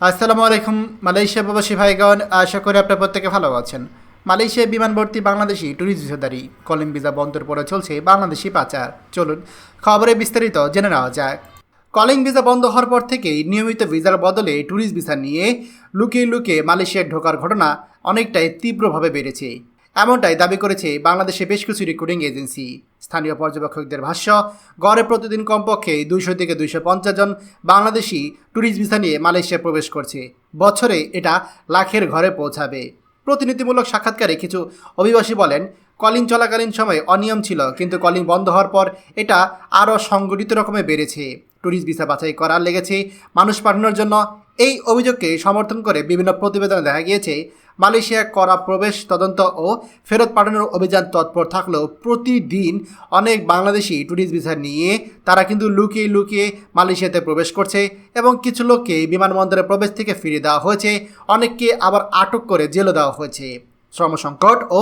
আসসালামু আলাইকুম, মালয়েশিয়া প্রবাসী ভাইগণ, আশা করি আপনার প্রত্যেকে ভালো আছেন। মালয়েশিয়া বিমানবর্তী বাংলাদেশি ট্যুরিস্ট ভিসাদারি কলিম ভিসা বন্ধের পরে চলছে বাংলাদেশি পাচার। চলুন, খবরে বিস্তারিত জেনে নেওয়া যাক। কলিং ভিসা বন্ধ হওয়ার পর থেকেই নিয়মিত ভিসার বদলে ট্যুরিস্ট ভিসা নিয়ে লুকিয়ে লুকিয়ে মালয়েশিয়ায় ঢোকার ঘটনা অনেকটাই তীব্রভাবে বেড়েছে। এমনটাই দাবি করেছে বাংলাদেশে বেশ কিছু রিক্রুটিং এজেন্সি স্থানীয় পর্যবেক্ষকদের ভাষ্য, গড়ে প্রতিদিন কমপক্ষে দুইশো থেকে দুইশো পঞ্চাশ জন বাংলাদেশি ট্যুরিস্ট ভিসা নিয়ে মালয়েশিয়া প্রবেশ করছে। বছরে এটা লাখের ঘরে পৌঁছাবে। প্রতিনিধিমূলক সাক্ষাৎকারে কিছু অভিবাসী বলেন, কলিং চলাকালীন সময়ে অনিয়ম ছিল, কিন্তু কলিং বন্ধ হওয়ার পর এটা আরও সংগঠিত রকমে বেড়েছে। ট্যুরিস্ট ভিসা বাছাই করার লেগেছে মানুষ পাঠানোর জন্য। এই অভিযোগকে সমর্থন করে বিভিন্ন প্রতিবেদনে দেখা গিয়েছে মালয়েশিয়া করা প্রবেশ তদন্ত ও ফেরত পাঠানোর অভিযান তৎপর থাকলেও প্রতিদিন অনেক বাংলাদেশি ট্যুরিস্ট ভিসা নিয়ে তারা কিন্তু লুকিয়ে লুকিয়ে মালয়েশিয়াতে প্রবেশ করছে এবং কিছু লোককে বিমানবন্দরে প্রবেশ থেকে ফিরিয়ে দেওয়া হয়েছে। অনেককে আবার আটক করে জেলে দেওয়া হয়েছে। শ্রম সংকট ও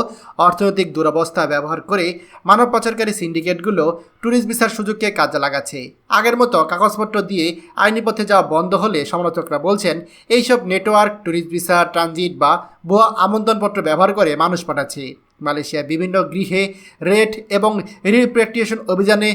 অর্থনৈতিক দুরবস্থা ব্যবহার করে মানব পাচারকারী সিন্ডিকেটগুলো ট্যুরিস্ট ভিসার সুযোগকে কাজে লাগাচ্ছে। আগের মতো কাগজপত্র দিয়ে আইনি পথে যাওয়া বন্ধ হলে সমালোচকরা বলছেন, এইসব নেটওয়ার্ক, ট্যুরিস্ট ভিসা, ট্রানজিট বা ভুয়া আমন্ত্রণপত্র ব্যবহার করে মানুষ পাঠাচ্ছে। মালয়েশিয়া বিভিন্ন গৃহে রেড এবং রিপ্রেক্টিয়েশন অভিযানে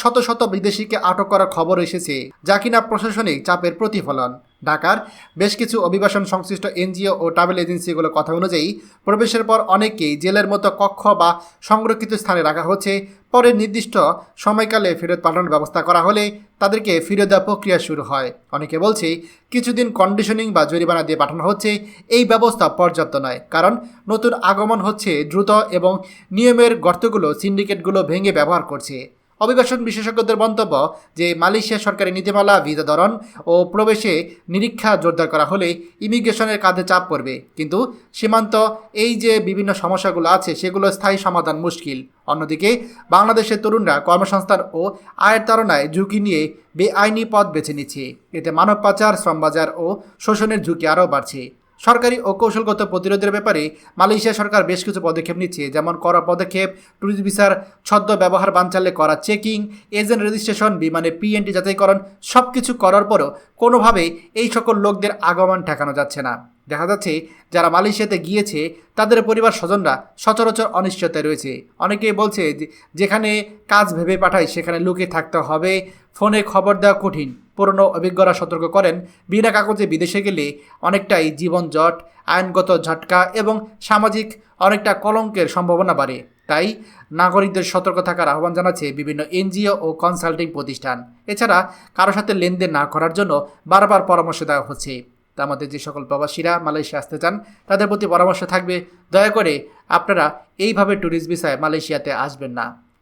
শত শত বিদেশিকে আটক করার খবর এসেছে, যা কিনা প্রশাসনিক চাপের প্রতিফলন। ঢাকার বেশ কিছু অভিবাসন সংশ্লিষ্ট এনজিও ও ট্রাভেল এজেন্সিগুলোর কথা অনুযায়ী প্রবেশের পর অনেকেই জেলের মতো কক্ষ বা সংরক্ষিত স্থানে রাখা হচ্ছে। পরে নির্দিষ্ট সময়কালে ফেরত পাঠানোর ব্যবস্থা করা হলে তাদেরকে ফিরে দেওয়া প্রক্রিয়া শুরু হয়। অনেকে বলছে, কিছুদিন কন্ডিশনিং বা জরিমানা দিয়ে পাঠানো হচ্ছে, এই ব্যবস্থা পর্যাপ্ত নয়। কারণ নতুন আগমন হচ্ছে দ্রুত এবং নিয়মের গর্তগুলো সিন্ডিকেটগুলো ভেঙে ব্যবহার করছে। অভিবাসন বিশেষজ্ঞদের মন্তব্য যে মালয়েশিয়া সরকারি নীতিমালা, ভিসা ধরন ও প্রবেশে নিরীক্ষা জোরদার করা হলে ইমিগ্রেশনের কাঁধে চাপ পড়বে। কিন্তু সীমান্ত, এই যে বিভিন্ন সমস্যাগুলো আছে, সেগুলো স্থায়ী সমাধান মুশকিল। অন্যদিকে, বাংলাদেশের তরুণরা কর্মসংস্থান ও আয়ের তাড়নায় ঝুঁকি নিয়ে বেআইনি পথ বেছে নিচ্ছে। এতে মানব পাচার, শ্রমবাজার ও শোষণের ঝুঁকি আরও বাড়ছে। সরকারি ও কৌশলগত প্রতিরোধের ব্যাপারে মালয়েশিয়া সরকার বেশ কিছু পদক্ষেপ নিচ্ছে, যেমন করা পদক্ষেপ, ট্যুরিস্ট ভিসার ছদ্ম ব্যবহার বানচালে করা চেকিং, এজেন্ট রেজিস্ট্রেশন বিমানে পিএনটি যাচাইকরণ সব কিছু করার পরও কোনোভাবে এই সকল লোকদের আগমন ঠেকানো যাচ্ছে না। দেখা যাচ্ছে, যারা মালয়েশিয়াতে গিয়েছে, তাদের পরিবার স্বজনরা সচরাচর অনিশ্চয়তায় রয়েছে। অনেকেই বলছে যেখানে কাজ ভেবে পাঠায়, সেখানে লুকিয়ে থাকতে হবে। ফোনে খবর দেওয়া কঠিন। পুরনো অভিজ্ঞরা সতর্ক করেন, বিনা কাগজে বিদেশে গেলে অনেকটাই জীবন জট, আইনগত ঝটকা এবং সামাজিক অনেকটা কলঙ্কের সম্ভাবনা বাড়ে। তাই নাগরিকদের সতর্ক থাকার আহ্বান জানাচ্ছে বিভিন্ন এনজিও ও কনসাল্টিং প্রতিষ্ঠান। এছাড়া কারোর সাথে লেনদেন না করার জন্য বারবার পরামর্শ দেওয়া হচ্ছে। তা আমাদের যে সকল প্রবাসীরা মালয়েশিয়া আসতে চান, তাদের প্রতি পরামর্শ থাকবে, দয়া করে আপনারা এইভাবে ট্যুরিস্ট ভিসায় মালয়েশিয়াতে আসবেন না।